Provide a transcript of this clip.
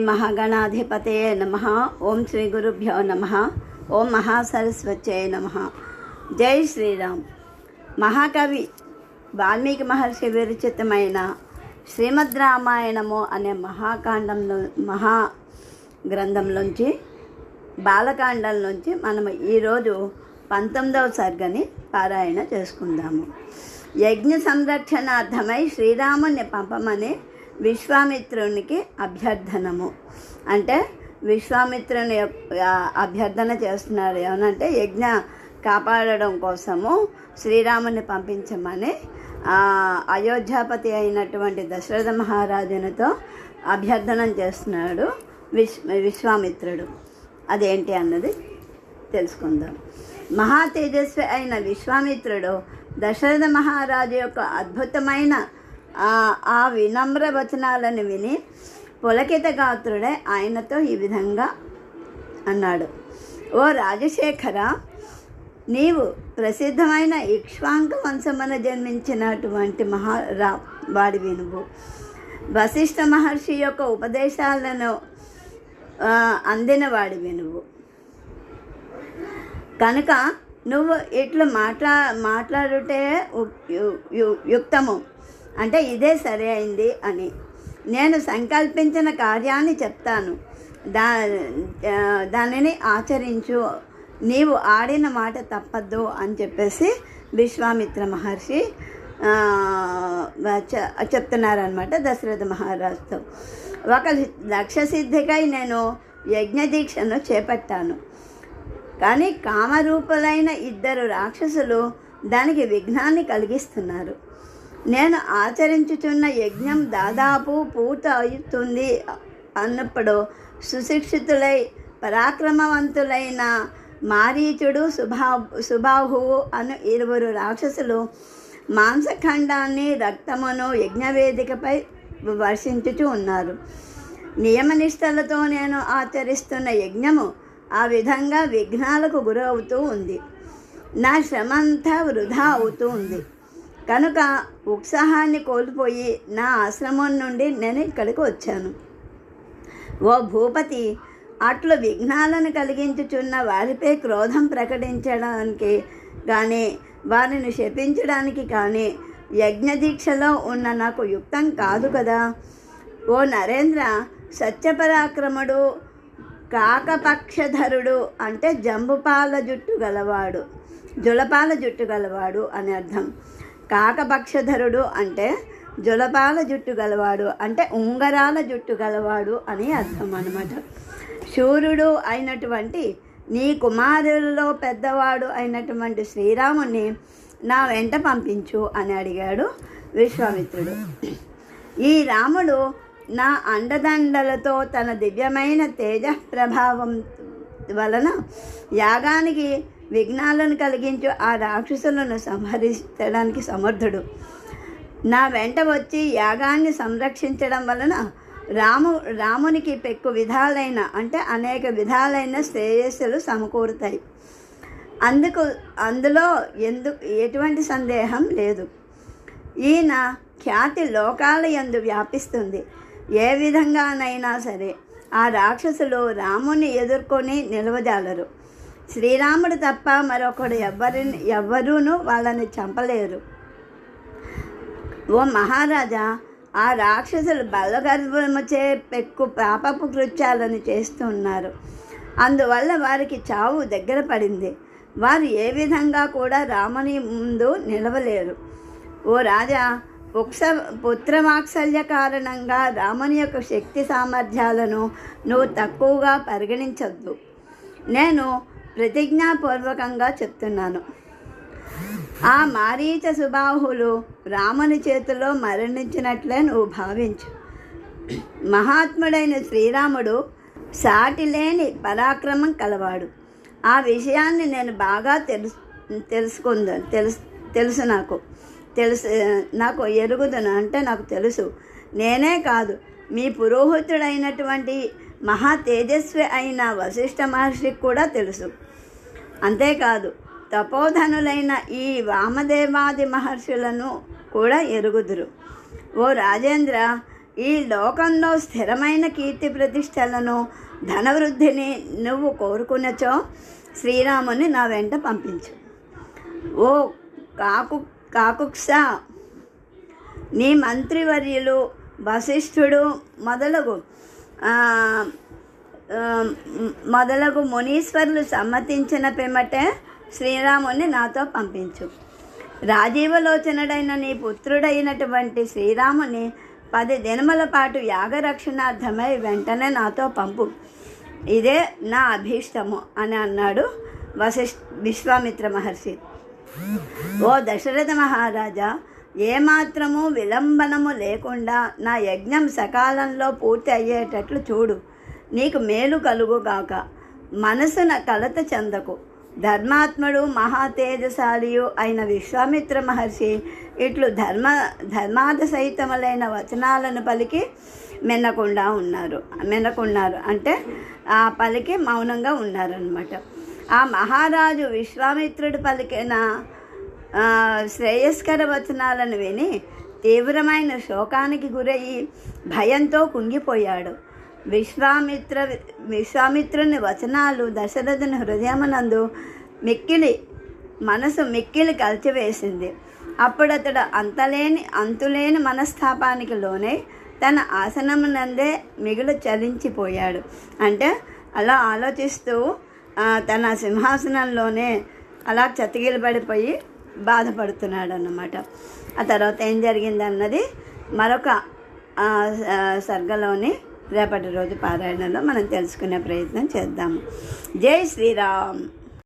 మహాగణాధిపతయ నమ. ఓం శ్రీ గురుభ్యో నమ. ఓం మహాసరస్వత్యయ నమ. జై శ్రీరామ్. మహాకవి వాల్మీకి మహర్షి విరచితమైన శ్రీమద్ రామాయణము అనే మహాకాండంలో మహా గ్రంథంలోంచి బాలకాండం నుంచి మనం ఈరోజు పంతొమ్మిదవ సర్గని పారాయణ చేసుకుందాము. యజ్ఞ సంరక్షణార్థమై శ్రీరాముని పంపమని విశ్వామిత్రునికి అభ్యర్థనము. అంటే విశ్వామిత్రుని యొక్క అభ్యర్థన చేస్తున్నారు ఏమనంటే యజ్ఞ కాపాడడం కోసము శ్రీరాముని పంపించమని అయోధ్యాపతి అయినటువంటి దశరథ మహారాజునితో అభ్యర్థన చేస్తున్నాడు విశ్ విశ్వామిత్రుడు. అదేంటి అన్నది తెలుసుకుందాం. మహా తేజస్వి అయిన విశ్వామిత్రుడు దశరథ మహారాజు యొక్క అద్భుతమైన ఆ వినమ్ర వచనాలను విని పులకిత గాత్రుడే ఆయనతో ఈ విధంగా అన్నాడు. ఓ రాజశేఖర నీవు ప్రసిద్ధమైన ఇక్ష్వాంక వంశమున జన్మించినటువంటి మహా రా వాడి నువ్వు. వశిష్ఠ మహర్షి యొక్క ఉపదేశాలను అందిన వాడి వినువు కనుక నువ్వు ఇట్లు మాట్లా మాట్లాడుటే యు- యు- యుక్తము. అంటే ఇదే సరే అయింది అని. నేను సంకల్పించిన కార్యాన్ని చెప్తాను. దా దానిని ఆచరించు. నీవు ఆడిన మాట తప్పద్దు అని చెప్పేసి విశ్వామిత్ర మహర్షి చెప్తున్నారనమాట దశరథ మహారాజుతో. ఒక లక్ష్యసిద్ధికై నేను యజ్ఞదీక్షను చేపట్టాను. కానీ కామరూపులైన ఇద్దరు రాక్షసులు దానికి విఘ్నాన్ని కలిగిస్తున్నారు. నేను ఆచరించుచున్న యజ్ఞం దాదాపు పూర్తి అవుతుంది అన్నప్పుడు సుశిక్షితులై పరాక్రమవంతులైన మారీచుడు సుభా సుబాహువు అను ఇరువురు రాక్షసులు మాంసఖండాన్ని రక్తమును యజ్ఞవేదికపై వర్షించుచు ఉన్నారు. నియమనిష్టలతో నేను ఆచరిస్తున్న యజ్ఞము ఆ విధంగా విఘ్నాలకు గురవుతూ ఉంది. నా శ్రమంతా వృధా అవుతూ ఉంది. కనుక ఉత్సాహాన్ని కోల్పోయి నా ఆశ్రమం నుండి నేను ఇక్కడికి వచ్చాను. ఓ భూపతి అట్లు విఘ్నాలను కలిగించుచున్న వారిపై క్రోధం ప్రకటించడానికి కానీ వారిని శపించడానికి కానీ యజ్ఞదీక్షలో ఉన్న నాకు యుక్తం కాదు కదా. ఓ నరేంద్ర సత్యపరాక్రముడు కాకపక్షధరుడు అంటే జంబుపాల జుట్టు గలవాడు జులపాల జుట్టు గలవాడు అని అర్థం. కాకపక్షధరుడు అంటే జులపాల జుట్టు గలవాడు అంటే ఉంగరాల జుట్టు గలవాడు అని అర్థం అనమాట శూరుడు అయినటువంటి నీ కుమారులలో పెద్దవాడు అయినటువంటి శ్రీరాముని నా వెంట పంపించు అని అడిగాడు విశ్వామిత్రుడు. ఈ రాముడు నా అండదండలతో తన దివ్యమైన తేజ ప్రభావం వలన యాగానికి విఘ్నాలను కలిగించు ఆ రాక్షసులను సంహరించడానికి సమర్థుడు. నా వెంట వచ్చి యాగాన్ని సంరక్షించడం వలన రాము రామునికి పెక్కు విధాలైన అంటే అనేక విధాలైన శ్రేయస్సులు సమకూరుతాయి. అందుకు అందులో ఎందుకు ఎటువంటి సందేహం లేదు. ఈయన ఖ్యాతి లోకాల ఎందు వ్యాపిస్తుంది. ఏ విధంగానైనా సరే ఆ రాక్షసులు రాముని ఎదుర్కొని నిలవజాలరు. శ్రీరాముడు తప్ప మరొకడు ఎవ్వరిని ఎవ్వరూను వాళ్ళని చంపలేరు. ఓ మహారాజా ఆ రాక్షసులు బలగర్భముచే పెక్కు పాపపు కృత్యాలను చేస్తున్నారు అందువల్ల వారికి చావు దగ్గర పడింది. వారు ఏ విధంగా కూడా రాముని ముందు నిలవలేరు. ఓ రాజా పుక్ష పుత్రవాత్సల్య కారణంగా రాముని యొక్క శక్తి సామర్థ్యాలను నువ్వు తక్కువగా పరిగణించొద్దు. నేను ప్రతిజ్ఞాపూర్వకంగా చెప్తున్నాను. ఆ మారీచ సుబాహులు రాముని చేతిలో మరణించినట్లే నువ్వు భావించు. మహాత్ముడైన శ్రీరాముడు సాటిలేని పరాక్రమం కలవాడు. ఆ విషయాన్ని నేను బాగా తెలుసు తెలుసుకుందా తెలుసు తెలుసు నాకు. తెలుసు నాకు ఎరుగుదును అంటే నాకు తెలుసు. నేనే కాదు మీ పురోహితుడైనటువంటి మహా తేజస్వి అయిన వశిష్ఠ మహర్షికి కూడా తెలుసు. అంతేకాదు తపోధనులైన ఈ వామదేవాది మహర్షులను కూడా ఎరుగుదురు. ఓ రాజేంద్ర ఈ లోకంలో స్థిరమైన కీర్తి ప్రతిష్టలను ధనవృద్ధిని నువ్వు కోరుకునచో శ్రీరాముని నా వెంట పంపించు. ఓ కాకు కాకుక్స నీ మంత్రివర్యులు వశిష్ఠుడు మొదలగు మొదలగు మునీశ్వరులు సమ్మతించిన పిమ్మటే శ్రీరాముని నాతో పంపించు. రాజీవలోచనుడైన నీ పుత్రుడైనటువంటి శ్రీరాముని పది దినముల పాటు యాగరక్షణార్థమై వెంటనే నాతో పంపు. ఇదే నా అభీష్టము అని అన్నాడు వశిష్ విశ్వామిత్ర మహర్షి. ఓ దశరథ మహారాజా ఏమాత్రము విలంబనము లేకుండా నా యజ్ఞం సకాలంలో పూర్తి అయ్యేటట్లు చూడు. నీకు మేలు కలుగుగాక. మనసున కలత చెందకు. ధర్మాత్ముడు మహాతేజశాలియు అయిన విశ్వామిత్ర మహర్షి ఇట్లు ధర్మ ధర్మార్థ సహితములైన వచనాలను పలికి మెనకుండా ఉన్నారు. మెనకున్నారు. అంటే ఆ పలికి మౌనంగా ఉన్నారనమాట ఆ మహారాజు విశ్వామిత్రుడు పలికిన శ్రేయస్కర వచనాలను విని తీవ్రమైన శోకానికి గురయ్యి భయంతో కుంగిపోయాడు. విశ్వామిత్ర విశ్వామిత్రుని వచనాలు దశరథుని హృదయమునందు మిక్కిలి మనసు మిక్కిలి కలిచివేసింది. అప్పుడు అతడు అంతలేని అంతులేని మనస్తాపానికి లోనై తన ఆసనమునందే మిగులు చలించిపోయాడు. అంటే అలా ఆలోచిస్తూ తన సింహాసనంలోనే అలా చతికిలబడిపోయి బాధపడుతున్నాడు అన్నమాట ఆ తర్వాత ఏం జరిగిందన్నది మరొక సర్గలోని రేపటి రోజు పారాయణలో మనం తెలుసుకునే ప్రయత్నం చేద్దాము. జై శ్రీరామ్.